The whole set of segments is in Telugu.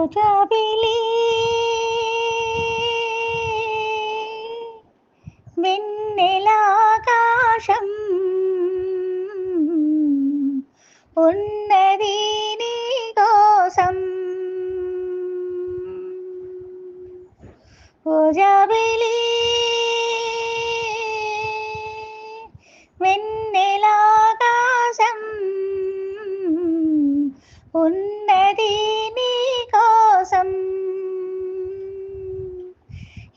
உதவிலே വെണ്ണിലാകാശം ഉന്നതി നീകോസം ഉജബിലി വെണ്ണിലാകാശം ഉന്നതി നീ కోసం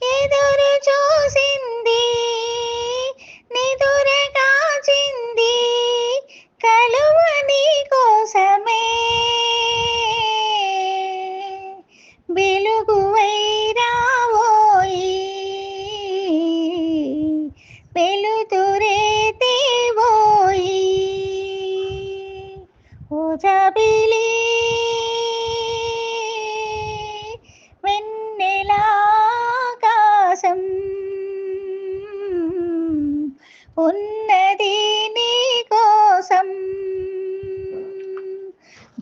ఎదురు చూసింది నిదుర కాచింది కలువ నీ కోసమే. వెలుగువై రావోయి వెలుతురే ఉన్నది నీ కోసం.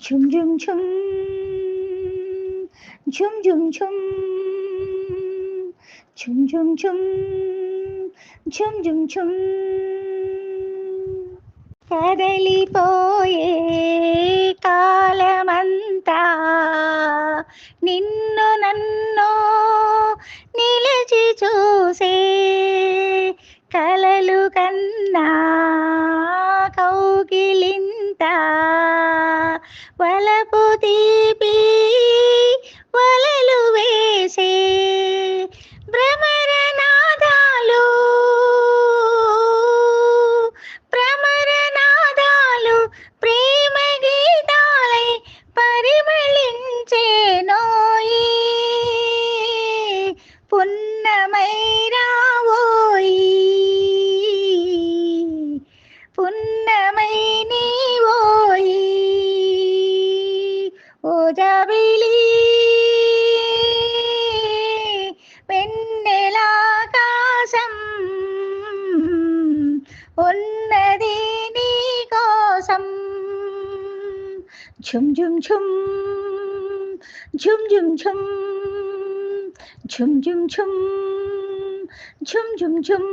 ఝుమ్ ఝుమ్ ఝుమ్ ఝుమ్ ఝుమ్ ఝుమ్ ఝుమ్ ఝుమ్ ఝుమ్ ఝుమ్ ఝుమ్ ఝుమ్. కదలిపోయే కాలమంతా నిన్ను வலபுதீபி ఓ జాబిలి వెన్నెలాకాశం ఉన్నది నీ కోసం ఝుమ్ ఝుమ్ ఝుమ్ ఝుమ్ ఝుమ్ ఝుమ్ ఝుమ్ ఝుమ్ ఝుమ్ ఝుమ్ ఝుమ్ ఝుమ్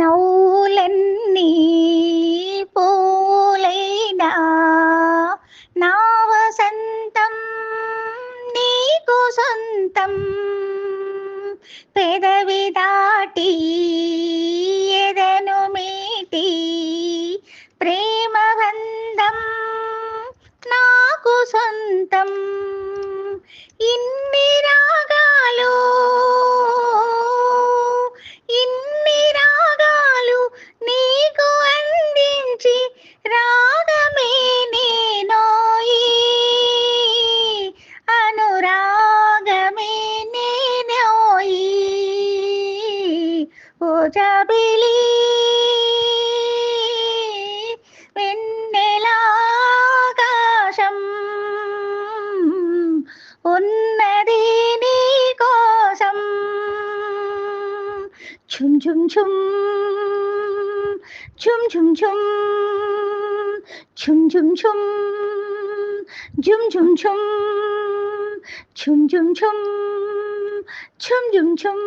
నవ్వులన్నీ పదం పెదవి దాటి ఎదను మీటి ప్రేమబంధం నాకు సొంతం. ఇన్ని రాగాలు ఇన్ని రాగాలు నీకు అందించి రా ఓ జాబిలి వెన్నెలాకాశం ఉన్నది నీ కోసం ఝుమ్ ఝుమ్ ఝుమ్ ఝుమ్ ఝుమ్ ఝుమ్ ఝుమ్ ఝుమ్ ఝుమ్ ఝుమ్ ఝుమ్ ఝుమ్ ఝుమ్ ఝుమ్ ఝుమ్ ఝుమ్ ఝుమ్ ఝుమ్